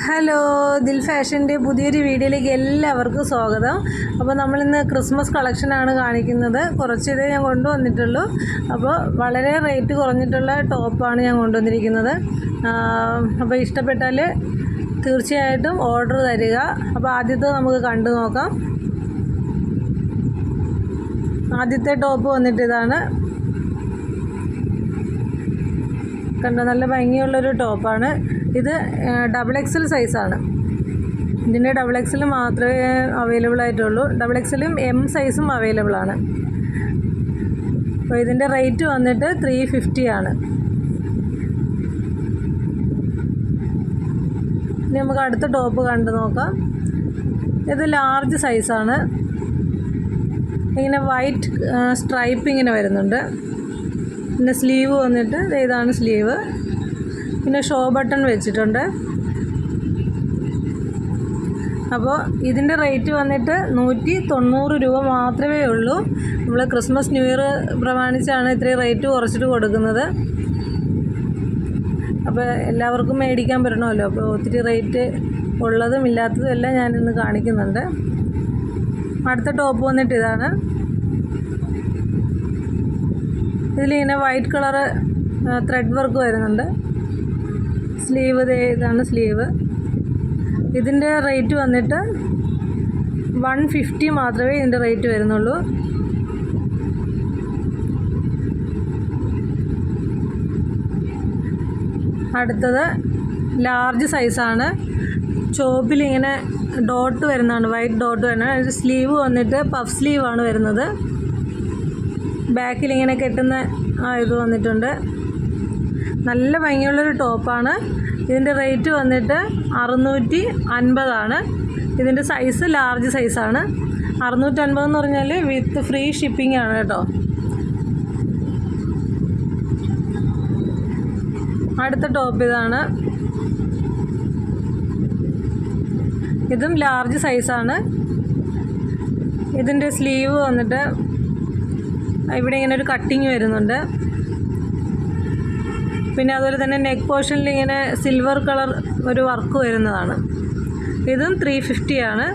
Hello ദിൽ ഫാഷന്റെ പുതിയൊരു വീഡിയോയിലേക്ക് എല്ലാവർക്കും സ്വാഗതം. അപ്പോൾ നമ്മളിന്ന് ക്രിസ്മസ് കളക്ഷനാണ് കാണിക്കുന്നത്. കുറച്ചിതേ ഞാൻ കൊണ്ടുവന്നിട്ടുള്ളൂ. അപ്പോൾ വളരെ റേറ്റ് കുറഞ്ഞിട്ടുള്ള ടോപ്പാണ് ഞാൻ കൊണ്ടുവന്നിരിക്കുന്നത്. അപ്പോൾ ഇഷ്ടപ്പെട്ടാൽ തീർച്ചയായിട്ടും ഓർഡർ തരിക. അപ്പോൾ ആദ്യത്തെ നമുക്ക് കണ്ടു നോക്കാം. ആദ്യത്തെ ടോപ്പ് വന്നിട്ട് ഇതാണ് കണ്ടോ നല്ല ഭംഗിയുള്ളൊരു ടോപ്പാണ്. ഇത് ഡബിൾ എക്സൽ സൈസാണ് ഇതിന്റെ ഡബിൾ എക്സൽ മാത്രമേ അവൈലബിൾ ആയിട്ടുള്ളൂ. ഡബിൾ എക്സലും എം സൈസും അവൈലബിൾ ആണ്. അപ്പോൾ ഇതിന്റെ റേറ്റ് വന്നിട്ട് ത്രീ ഫിഫ്റ്റി ആണ്. ഇനി നമുക്ക് അടുത്ത ടോപ്പ് കണ്ടു നോക്കാം. ഇത് ലാർജ് സൈസാണ് ഇങ്ങനെ വൈറ്റ് സ്ട്രൈപ്പ് ഇങ്ങനെ വരുന്നുണ്ട്. പിന്നെ സ്ലീവ് വന്നിട്ട് ഇതാണ് സ്ലീവ് പിന്നെ ഷോ ബട്ടൺ വെച്ചിട്ടുണ്ട്. അപ്പോൾ ഇതിന്റെ റേറ്റ് വന്നിട്ട് നൂറ്റി തൊണ്ണൂറ് രൂപ മാത്രമേ ഉള്ളൂ. നമ്മൾ ക്രിസ്മസ് ന്യൂ ഇയർ പ്രമാണിച്ചാണ് ഇത്രയും റേറ്റ് കുറച്ചിട്ട് കൊടുക്കുന്നത്. അപ്പോൾ എല്ലാവർക്കും മേടിക്കാൻ പറ്റണമല്ലോ. അപ്പോൾ ഒത്തിരി റേറ്റ് ഉള്ളതും ഇല്ലാത്തതും എല്ലാം ഞാനിന്ന് കാണിക്കുന്നുണ്ട്. അടുത്ത ടോപ്പ് വന്നിട്ട് ഇതാണ്. ഇതിലിങ്ങനെ വൈറ്റ് കളറ് ത്രെഡ് വർക്ക് വരുന്നുണ്ട്. സ്ലീവ് ഇതാണ് സ്ലീവ്. ഇതിന്റെ റേറ്റ് വന്നിട്ട് വൺ ഫിഫ്റ്റി മാത്രമേ ഇതിന്റെ റേറ്റ് വരുന്നുള്ളൂ. അടുത്തത് ലാർജ് സൈസാണ്. ചോപ്പിൽ ഇങ്ങനെ ഡോട്ട് വരുന്നതാണ് വൈറ്റ് ഡോട്ട് വരുന്നത് സ്ലീവ് വന്നിട്ട് പഫ് സ്ലീവാണ് വരുന്നത്. ബാക്കിൽ ഇങ്ങനെ കെട്ടുന്ന ആ ഇത് വന്നിട്ടുണ്ട്. നല്ല ഭംഗിയുള്ളൊരു ടോപ്പാണ്. ഇതിന്റെ റേറ്റ് വന്നിട്ട് അറുന്നൂറ്റി അൻപതാണ് ഇതിന്റെ സൈസ് ലാർജ് സൈസാണ്. അറുന്നൂറ്റൻപത് എന്ന് പറഞ്ഞാൽ വിത്ത് ഫ്രീ ഷിപ്പിംഗ് ആണ് കേട്ടോ. അടുത്ത ടോപ്പ് ഇതാണ്. ഇതും ലാർജ് സൈസാണ്. ഇതിന്റെ സ്ലീവ് വന്നിട്ട് ഇവിടെ ഇങ്ങനെ ഒരു കട്ടിങ് വരുന്നുണ്ട്. പിന്നെ അതുപോലെ തന്നെ നെക്ക് പോർഷനിൽ ഇങ്ങനെ സിൽവർ കളർ ഒരു വർക്ക് വരുന്നതാണ്. ഇതും ത്രീ ആണ്.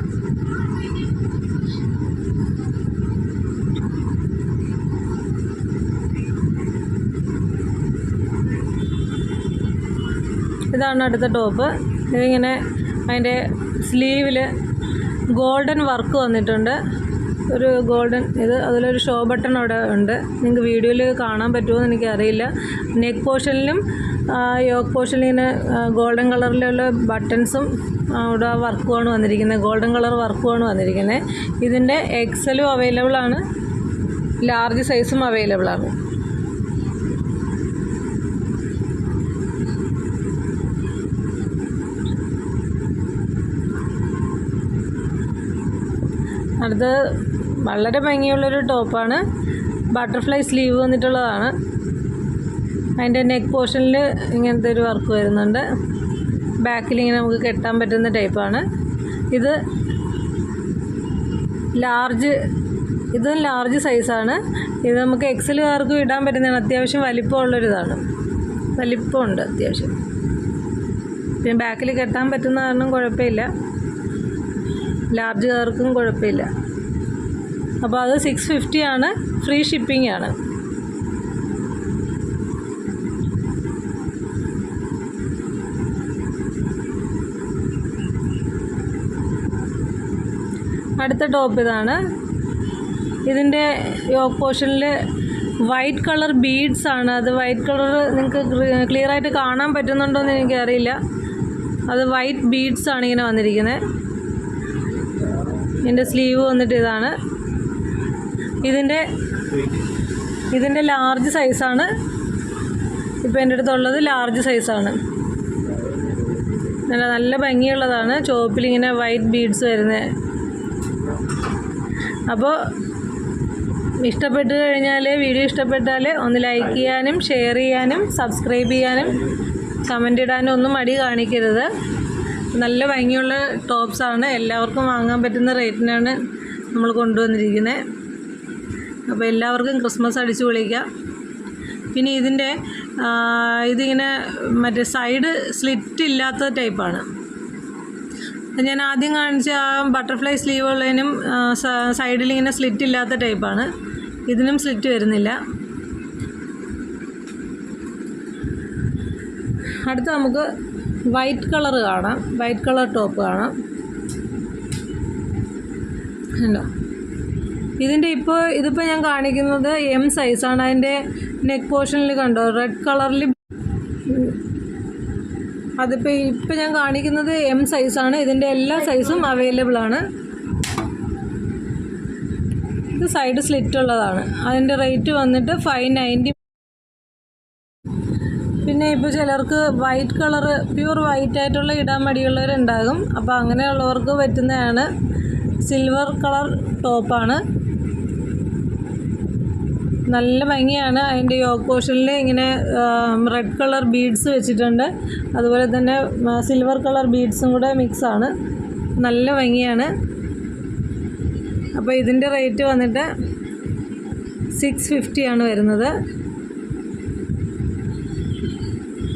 ഇതാണ് അടുത്ത ടോപ്പ് ഇതിങ്ങനെ അതിന്റെ സ്ലീവിൽ ഗോൾഡൻ വർക്ക് വന്നിട്ടുണ്ട്. ഒരു ഗോൾഡൻ ഇത് അതിലൊരു ഷോ ബട്ടൺ അവിടെ ഉണ്ട്. നിങ്ങൾക്ക് വീഡിയോയിൽ കാണാൻ പറ്റുമോ എന്ന് എനിക്കറിയില്ല. നെക്ക് പോർഷനിലും യോക്ക് പോർഷനിൽ ഇങ്ങനെ ഗോൾഡൻ കളറിലുള്ള ബട്ടൺസും അവിടെ വർക്കുമാണ് വന്നിരിക്കുന്നത്. ഗോൾഡൻ കളർ വർക്കുമാണ് വന്നിരിക്കുന്നത്. ഇതിന്റെ എക്സലും അവൈലബിൾ ആണ്. ലാർജ് സൈസും അവൈലബിൾ ആണ്. അടുത്ത് വളരെ ഭംഗിയുള്ളൊരു ടോപ്പാണ്. ബട്ടർഫ്ലൈ സ്ലീവ് വന്നിട്ടുള്ളതാണ്. അതിന്റെ നെക്ക് പോർഷനിൽ ഇങ്ങനത്തെ ഒരു വർക്ക് വരുന്നുണ്ട്. ബാക്കിൽ ഇങ്ങനെ നമുക്ക് കെട്ടാൻ പറ്റുന്ന ടൈപ്പാണ്. ഇത് ലാർജ് ഇത് ലാർജ് സൈസാണ്. ഇത് നമുക്ക് എക്സലുകാർക്കും ഇടാൻ പറ്റുന്നതാണ്. അത്യാവശ്യം വലിപ്പമുള്ളൊരിതാണ്. വലിപ്പമുണ്ട് അത്യാവശ്യം. പിന്നെ ബാക്കിൽ കെട്ടാൻ പറ്റുന്ന കാരണം കുഴപ്പമില്ല. ലാർജുകാർക്കും കുഴപ്പമില്ല. അപ്പോൾ അത് സിക്സ് ഫിഫ്റ്റി ആണ്. ഫ്രീ ഷിപ്പിംഗ് ആണ്. അടുത്ത ടോപ്പ് ഇതാണ്. ഇതിന്റെ യോക്ക് പോർഷനിൽ വൈറ്റ് കളർ ബീഡ്സ് ആണ്. അത് വൈറ്റ് കളർ നിങ്ങൾക്ക് ക്ലിയർ ആയിട്ട് കാണാൻ പറ്റുന്നുണ്ടോ എന്ന് എനിക്കറിയില്ല. അത് വൈറ്റ് ബീഡ്സ് ആണ് ഇങ്ങനെ വന്നിരിക്കുന്നത്. ഇതിന്റെ സ്ലീവ് വന്നിട്ട് ഇതാണ്. ഇതിന്റെ ഇതിന്റെ ലാർജ് സൈസാണ് ഇപ്പോൾ എന്റെ അടുത്തുള്ളത് ലാർജ് സൈസാണ് നല്ല നല്ല ഭംഗിയുള്ളതാണ്. ചോപ്പിൽ ഇങ്ങനെ വൈറ്റ് ബീഡ്സ് വരുന്നത് അപ്പോൾ ഇഷ്ടപ്പെട്ട് കഴിഞ്ഞാൽ വീഡിയോ ഇഷ്ടപ്പെട്ടാൽ ഒന്ന് ലൈക്ക് ചെയ്യാനും ഷെയർ ചെയ്യാനും സബ്സ്ക്രൈബ് ചെയ്യാനും കമന്റ് ഇടാനും ഒന്നും മടി കാണിക്കരുത്. നല്ല ഭംഗിയുള്ള ടോപ്സാണ് എല്ലാവർക്കും വാങ്ങാൻ പറ്റുന്ന റേറ്റിനാണ് നമ്മൾ കൊണ്ടുവന്നിരിക്കുന്നത് അപ്പോൾ എല്ലാവർക്കും ക്രിസ്മസ് അടിച്ചു പൊളിക്കാം. പിന്നെ ഇതിന്റെ ഇതിങ്ങനെ മറ്റേ സൈഡ് സ്ലിറ്റ് ഇല്ലാത്ത ടൈപ്പാണ്. ഞാൻ ആദ്യം കാണിച്ച ആ ബട്ടർഫ്ലൈ സ്ലീവ് ഉള്ളതിനും സൈഡിൽ ഇങ്ങനെ സ്ലിറ്റ് ഇല്ലാത്ത ടൈപ്പാണ്. ഇതിനും സ്ലിറ്റ് വരുന്നില്ല. അടുത്ത നമുക്ക് വൈറ്റ് കളർ കാണാം. വൈറ്റ് കളർ ടോപ്പ് കാണാം. ഉണ്ടോ ഇതിന്റെ ഇപ്പോൾ ഇതിപ്പോൾ ഞാൻ കാണിക്കുന്നത് എം സൈസാണ് അതിന്റെ നെക്ക് പോർഷനിൽ കണ്ടോ? റെഡ് കളറിൽ അതിപ്പോൾ ഇപ്പോൾ ഞാൻ കാണിക്കുന്നത് എം സൈസാണ് ഇതിന്റെ എല്ലാ സൈസും അവൈലബിൾ ആണ്. ഇത് സൈഡ് സ്ലിറ്റ് ഉള്ളതാണ്. അതിന്റെ റേറ്റ് വന്നിട്ട് ഫൈവ് നയന്റി പിന്നെ ഇപ്പോൾ ചിലർക്ക് വൈറ്റ് കളറ് പ്യൂർ വൈറ്റ് ആയിട്ടുള്ള ഇടാൻ മടിയുള്ളവരുണ്ടാകും. അപ്പോൾ അങ്ങനെയുള്ളവർക്ക് പറ്റുന്നതാണ്. സിൽവർ കളർ ടോപ്പാണ് നല്ല ഭംഗിയാണ്. അതിന്റെ യോഗ പോർഷനിൽ ഇങ്ങനെ റെഡ് കളർ ബീഡ്സ് വെച്ചിട്ടുണ്ട്. അതുപോലെ തന്നെ സിൽവർ കളർ ബീഡ്സും കൂടെ മിക്സാണ് നല്ല ഭംഗിയാണ്. അപ്പോൾ ഇതിന്റെ റേറ്റ് വന്നിട്ട് സിക്സ് ഫിഫ്റ്റിയാണ് വരുന്നത്.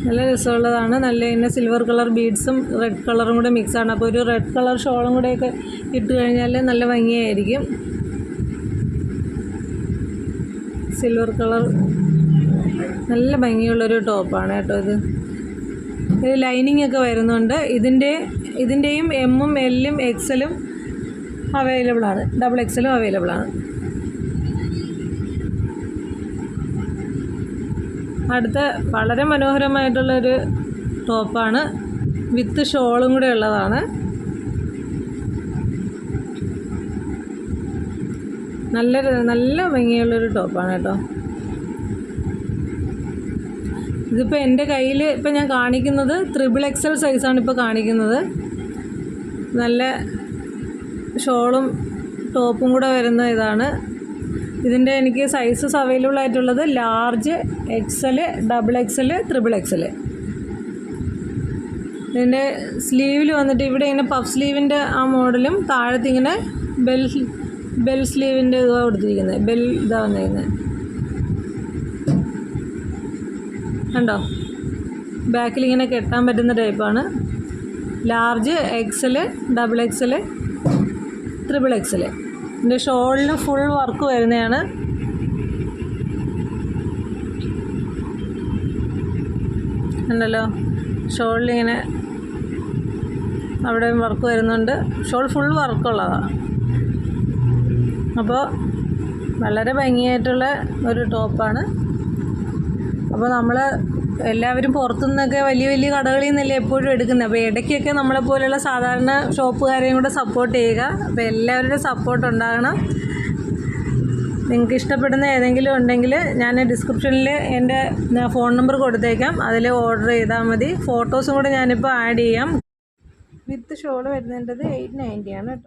നല്ല രസമുള്ളതാണ്. നല്ല ഇങ്ങനെ സിൽവർ കളർ ബീഡ്സും റെഡ് കളറും കൂടെ മിക്സാണ് അപ്പോൾ ഒരു റെഡ് കളർ ഷോളും കൂടെയൊക്കെ ഇട്ട് കഴിഞ്ഞാൽ നല്ല ഭംഗിയായിരിക്കും. സിൽവർ കളർ നല്ല ഭംഗിയുള്ളൊരു ടോപ്പാണ് കേട്ടോ ഇത്. ഇത് ലൈനിങ് ഒക്കെ വരുന്നുണ്ട്. ഇതിന്റെ ഇതിന്റെയും എമ്മും എല്ലും എക്സലും അവൈലബിളാണ് ഡബിൾ എക്സലും അവൈലബിളാണ് അടുത്ത വളരെ മനോഹരമായിട്ടുള്ളൊരു ടോപ്പാണ് വിത്ത് ഷോളും കൂടെ ഉള്ളതാണ്. നല്ല നല്ല ഭംഗിയുള്ളൊരു ടോപ്പാണ് കേട്ടോ. ഇതിപ്പോൾ എന്റെ കയ്യിൽ ഇപ്പം ഞാൻ കാണിക്കുന്നത് ത്രിബിൾ എക്സൽ സൈസാണ് ഇപ്പോൾ കാണിക്കുന്നത്. നല്ല ഷോളും ടോപ്പും കൂടെ വരുന്ന ഇതാണ്. ഇതിന്റെ എനിക്ക് സൈസസ് അവൈലബിൾ ആയിട്ടുള്ളത് large XL double XL triple XL ഇതിന്റെ സ്ലീവിൽ വന്നിട്ട് ഇവിടെ ഇങ്ങനെ പഫ് സ്ലീവിന്റെ ആ മോഡലും താഴത്തിങ്ങനെ ബെൽ ബെൽ സ്ലീവിന്റെ ഇതാണ് കൊടുത്തിരിക്കുന്നത് ബെൽ ഇതാ വന്നിരിക്കുന്നത് കണ്ടോ? ബാക്കിൽ ഇങ്ങനെ കെട്ടാൻ പറ്റുന്ന ടൈപ്പാണ്. Large XL double XL triple XL. ഇതിന്റെ ഷോളിന് ഫുൾ വർക്ക് വരുന്നതാണ്. ഉണ്ടല്ലോ ഷോളിലിങ്ങനെ അവിടെയും വർക്ക് വരുന്നുണ്ട്. ഷോൾ ഫുൾ വർക്കുള്ളതാണ് അപ്പോൾ വളരെ ഭംഗിയായിട്ടുള്ള ഒരു ടോപ്പാണ്. അപ്പോൾ നമ്മൾ എല്ലാവരും പുറത്തുനിന്നൊക്കെ വലിയ വലിയ കടകളിൽ നിന്നല്ലേ എപ്പോഴും എടുക്കുന്നത്? അപ്പോൾ ഇടയ്ക്കൊക്കെ നമ്മളെ പോലെയുള്ള സാധാരണ ഷോപ്പുകാരെയും കൂടെ സപ്പോർട്ട് ചെയ്യുക. അപ്പോൾ എല്ലാവരുടെയും സപ്പോർട്ട് ഉണ്ടാകണം. നിങ്ങൾക്ക് ഇഷ്ടപ്പെടുന്ന ഏതെങ്കിലും ഉണ്ടെങ്കിൽ ഞാൻ ഡിസ്ക്രിപ്ഷനിൽ എന്റെ ഫോൺ നമ്പർ കൊടുത്തേക്കാം. അതിൽ ഓർഡർ ചെയ്താൽ മതി. ഫോട്ടോസും കൂടെ ഞാനിപ്പോൾ ആഡ് ചെയ്യാം. വിത്ത് ഷോൾ വരുന്നതിന്റെത് എയ്റ്റ് നയന്റി ആണ് കേട്ടോ.